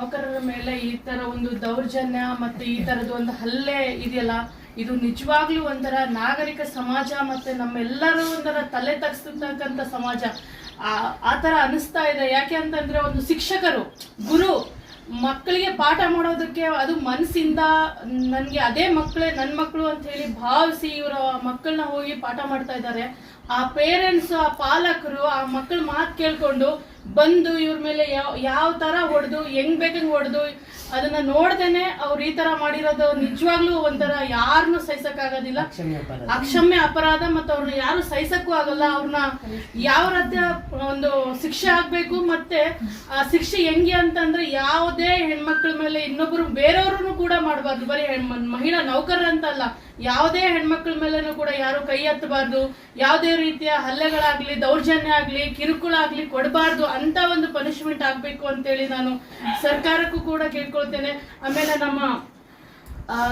ನೌಕರರ ಮೇಲೆ ಈ ಒಂದು ದೌರ್ಜನ್ಯ ಮತ್ತೆ ಈ ತರದ ಒಂದು ಹಲ್ಲೆ ಇದೆಯಲ್ಲ, ಇದು ನಿಜವಾಗ್ಲೂ ಒಂಥರ ನಾಗರಿಕ ಸಮಾಜ ಮತ್ತೆ ನಮ್ಮೆಲ್ಲರೂ ಒಂಥರ ತಲೆ ತಗ್ಸ್ತಕ್ಕಂಥ ಸಮಾಜ. ಆ ಆ ತರ ಅನಿಸ್ತಾ ಇದೆ. ಯಾಕೆ ಅಂತಂದ್ರೆ ಒಂದು ಶಿಕ್ಷಕರು, ಗುರು ಮಕ್ಕಳಿಗೆ ಪಾಠ ಮಾಡೋದಕ್ಕೆ ಅದು ಮನಸ್ಸಿಂದ ನನಗೆ ಅದೇ ಮಕ್ಕಳೇ ನನ್ನ ಮಕ್ಕಳು ಅಂತ ಹೇಳಿ ಭಾವಿಸಿ ಇವರ ಮಕ್ಕಳನ್ನ ಹೋಗಿ ಪಾಠ ಮಾಡ್ತಾ ಇದ್ದಾರೆ. ಆ ಪೇರೆಂಟ್ಸ್ ಆ ಪಾಲಕರು, ಆ ಮಕ್ಕಳ ಮಾತು ಕೇಳ್ಕೊಂಡು ಬಂದು ಇವ್ರ ಮೇಲೆ ಯಾವ ಯಾವ ತರ ಹೊಡೆದು ಹೆಂಗ್ ಬೇಕಂಗ್ ಹೊಡೆದು ಅದನ್ನ ನೋಡ್ದೇನೆ ಅವ್ರು ಈ ತರ ಮಾಡಿರೋದು ನಿಜವಾಗ್ಲೂ ಒಂಥರ ಯಾರನ್ನು ಸಹಿಸಕ್ಕಾಗೋದಿಲ್ಲ. ಅಕ್ಷಮ್ಯ ಅಪರಾಧ. ಮತ್ತು ಅವ್ರನ್ನ ಯಾರು ಸಹಿಸಕ್ಕೂ ಆಗಲ್ಲ. ಅವ್ರನ್ನ ಯಾವ ರೀತಿಯ ಒಂದು ಶಿಕ್ಷೆ ಆಗ್ಬೇಕು ಮತ್ತೆ ಆ ಶಿಕ್ಷೆ ಹೆಂಗೆ ಅಂತಂದ್ರೆ ಯಾವುದೇ ಹೆಣ್ಮಕ್ಳ ಮೇಲೆ ಇನ್ನೊಬ್ರು ಬೇರೆಯವ್ರನ್ನು ಕೂಡ ಮಾಡಬಾರ್ದು. ಬರೀ ಮಹಿಳಾ ಅಲ್ಲ. ಯಾವುದೇ ಹೆಣ್ಮಕ್ಳ ಮೇಲೂ ಕೂಡ ಯಾರು ಕೈ ಎತ್ತಬಾರ್ದು. ಯಾವುದೇ ರೀತಿಯ ಹಲ್ಲೆಗಳಾಗ್ಲಿ ದೌರ್ಜನ್ಯ ಆಗ್ಲಿ ಕಿರುಕುಳ ಆಗ್ಲಿ ಕೊಡಬಾರ್ದು ಅಂತ ಒಂದು ಪನಿಷ್ಮೆಂಟ್ ಆಗ್ಬೇಕು ಅಂತೇಳಿ ನಾನು ಸರ್ಕಾರಕ್ಕೂ ಕೂಡ ಕೇಳ್ಕೊಳ್ತೇನೆ. ಆಮೇಲೆ ನಮ್ಮ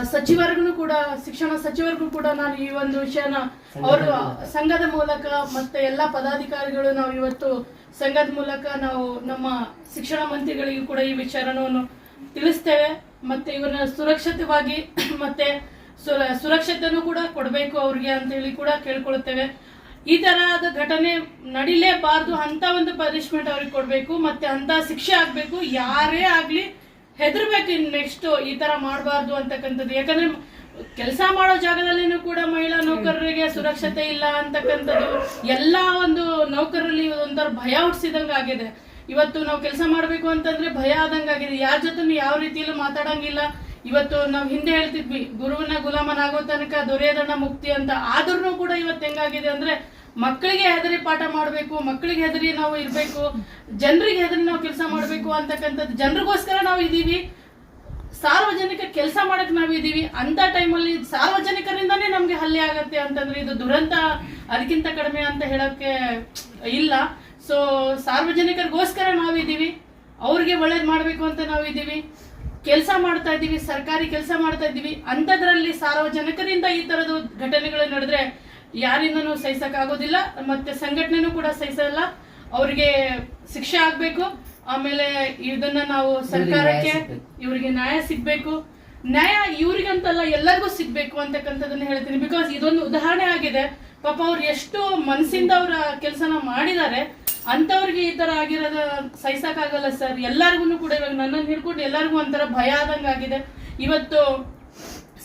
ಸಚಿವರ್ಗು ಕೂಡ, ಶಿಕ್ಷಣ ಸಚಿವರಿಗೂ ಕೂಡ ನಾನು ಈ ಒಂದು ವಿಷಯನ ಅವರು ಸಂಘದ ಮೂಲಕ ಮತ್ತೆ ಎಲ್ಲ ಪದಾಧಿಕಾರಿಗಳು ನಾವು ಇವತ್ತು ಸಂಘದ ಮೂಲಕ ನಾವು ನಮ್ಮ ಶಿಕ್ಷಣ ಮಂತ್ರಿಗಳಿಗೂ ಕೂಡ ಈ ವಿಚಾರವನ್ನು ತಿಳಿಸ್ತೇವೆ. ಮತ್ತೆ ಇವರನ್ನ ಸುರಕ್ಷಿತವಾಗಿ ಮತ್ತೆ ಸುರ- ಸುರಕ್ಷತೆನೂ ಕೂಡ ಕೊಡಬೇಕು ಅವ್ರಿಗೆ ಅಂತ ಹೇಳಿ ಕೂಡ ಕೇಳ್ಕೊಳ್ತೇವೆ. ಈ ತರಹದ ಘಟನೆ ನಡಿಲೇಬಾರ್ದು ಅಂತ ಒಂದು ಪನಿಷ್ಮೆಂಟ್ ಅವ್ರಿಗೆ ಕೊಡಬೇಕು, ಮತ್ತೆ ಅಂತ ಶಿಕ್ಷೆ ಆಗ್ಬೇಕು, ಯಾರೇ ಆಗ್ಲಿ ಹೆದರ್ಬೇಕು ಇನ್ ನೆಕ್ಸ್ಟ್ ಈ ತರ ಮಾಡಬಾರ್ದು ಅಂತಕ್ಕಂಥದ್ದು. ಯಾಕಂದ್ರೆ ಕೆಲಸ ಮಾಡೋ ಜಾಗದಲ್ಲಿನೂ ಕೂಡ ಮಹಿಳಾ ನೌಕರರಿಗೆ ಸುರಕ್ಷತೆ ಇಲ್ಲ ಅಂತಕ್ಕಂಥದ್ದು. ಎಲ್ಲಾ ಒಂದು ನೌಕರರಲ್ಲಿ ಒಂಥರ ಭಯ ಹುಟ್ಟಿಸಿದಂಗ ಆಗಿದೆ. ಇವತ್ತು ನಾವು ಕೆಲಸ ಮಾಡಬೇಕು ಅಂತಂದ್ರೆ ಭಯ ಆದಂಗ ಆಗಿದೆ. ಯಾರ ಜೊತೆ ಯಾವ ರೀತಿಯಲ್ಲೂ ಮಾತಾಡಂಗಿಲ್ಲ. ಇವತ್ತು ನಾವು ಹಿಂದೆ ಹೇಳ್ತಿದ್ವಿ, ಗುರುವಿನ ಗುಲಾಮನಾಗೋ ತನಕ ದೊರೆಯದಣ್ಣ ಮುಕ್ತಿ ಅಂತ. ಆದ್ರೂ ಕೂಡ ಇವತ್ತು ಹೆಂಗಾಗಿದೆ ಅಂದ್ರೆ ಮಕ್ಕಳಿಗೆ ಹೆದರಿ ಪಾಠ ಮಾಡಬೇಕು, ಮಕ್ಕಳಿಗೆ ಹೆದರಿ ನಾವು ಇರಬೇಕು, ಜನರಿಗೆ ಹೆದರಿ ನಾವು ಕೆಲಸ ಮಾಡಬೇಕು ಅಂತಕ್ಕಂಥದ್ದು ಜನರಿಗೋಸ್ಕರ ನಾವು ಇದ್ದೀವಿ ಸಾರ್ವಜನಿಕ ಕೆಲಸ ಮಾಡಕ್ ನಾವ್ ಇದೀವಿ. ಅಂತ ಟೈಮಲ್ಲಿ ಸಾರ್ವಜನಿಕರಿಂದಾನೇ ನಮ್ಗೆ ಹಲ್ಲೆ ಆಗತ್ತೆ ಅಂತಂದ್ರೆ ಇದು ದುರಂತ, ಅದಕ್ಕಿಂತ ಕಡಿಮೆ ಅಂತ ಹೇಳಕ್ಕೆ ಇಲ್ಲ. ಸೊ ಸಾರ್ವಜನಿಕರಿಗೋಸ್ಕರ ನಾವಿದ್ದೀವಿ ಅವ್ರಿಗೆ ಒಳ್ಳೇದು ಮಾಡಬೇಕು ಅಂತ ನಾವಿದ್ದೀವಿ ಕೆಲಸ ಮಾಡ್ತಾ ಇದ್ದೀವಿ ಸರ್ಕಾರಿ ಕೆಲಸ ಮಾಡ್ತಾ ಇದ್ದೀವಿ ಅಂಥದ್ರಲ್ಲಿ ಸಾರ್ವಜನಿಕರಿಂದ ಈ ತರದ ಘಟನೆಗಳು ನಡೆದ್ರೆ ಯಾರಿಂದನೂ ಸಹಿಸಕ್ ಆಗೋದಿಲ್ಲ ಮತ್ತೆ ಸಂಘಟನೆನೂ ಕೂಡ ಸಹಿಸಲ್ಲ. ಅವರಿಗೆ ಶಿಕ್ಷೆ ಆಗ್ಬೇಕು ಆಮೇಲೆ ಇದನ್ನ ನಾವು ಸರ್ಕಾರಕ್ಕೆ ಇವರಿಗೆ ನ್ಯಾಯ ಸಿಗ್ಬೇಕು. ನ್ಯಾಯ ಇವ್ರಿಗಂತಲ್ಲ ಎಲ್ಲರಿಗೂ ಸಿಗ್ಬೇಕು ಅಂತಕ್ಕಂಥದ್ದನ್ನ ಹೇಳ್ತೀನಿ. ಬಿಕಾಸ್ ಇದೊಂದು ಉದಾಹರಣೆ ಆಗಿದೆ. ಪಾಪ ಅವ್ರು ಎಷ್ಟು ಮನಸ್ಸಿಂದ ಅವರ ಕೆಲಸನ ಮಾಡಿದ್ದಾರೆ. ಅಂತವ್ರಿಗೆ ಈ ತರ ಆಗಿರೋದ ಸಹಿಸಕ್ಕಾಗಲ್ಲ ಸರ್. ಎಲ್ಲರಿಗೂ ಕೂಡ ಇವಾಗ ನನ್ನನ್ನು ಹಿಡ್ಕೊಂಡು ಎಲ್ಲರಿಗೂ ಒಂಥರ ಭಯ ಆದಂಗಾಗಿದೆ. ಇವತ್ತು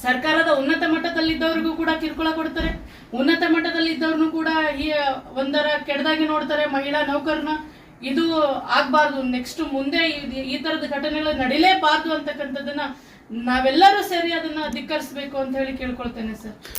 ಸರ್ಕಾರದ ಉನ್ನತ ಮಟ್ಟದಲ್ಲಿದ್ದವ್ರಿಗೂ ಕೂಡ ಕಿರುಕುಳ ಕೊಡ್ತಾರೆ. ಉನ್ನತ ಮಟ್ಟದಲ್ಲಿ ಇದ್ದವ್ರನ್ನು ಕೂಡ ಈ ಒಂದರ ಕೆಡದಾಗಿ ನೋಡ್ತಾರೆ ಮಹಿಳಾ ನೌಕರನ. ಇದು ಆಗ್ಬಾರ್ದು. ನೆಕ್ಸ್ಟ್ ಮುಂದೆ ಈ- ತರದ ಘಟನೆಗಳು ನಡಿಲೇಬಾರ್ದು ಅಂತಕ್ಕಂಥದ್ದನ್ನ ನಾವೆಲ್ಲರೂ ಸೇರಿ ಅದನ್ನ ಧಿಕ್ಕರಿಸ್ಬೇಕು ಅಂತ ಹೇಳಿ ಕೇಳ್ಕೊಳ್ತೇನೆ ಸರ್.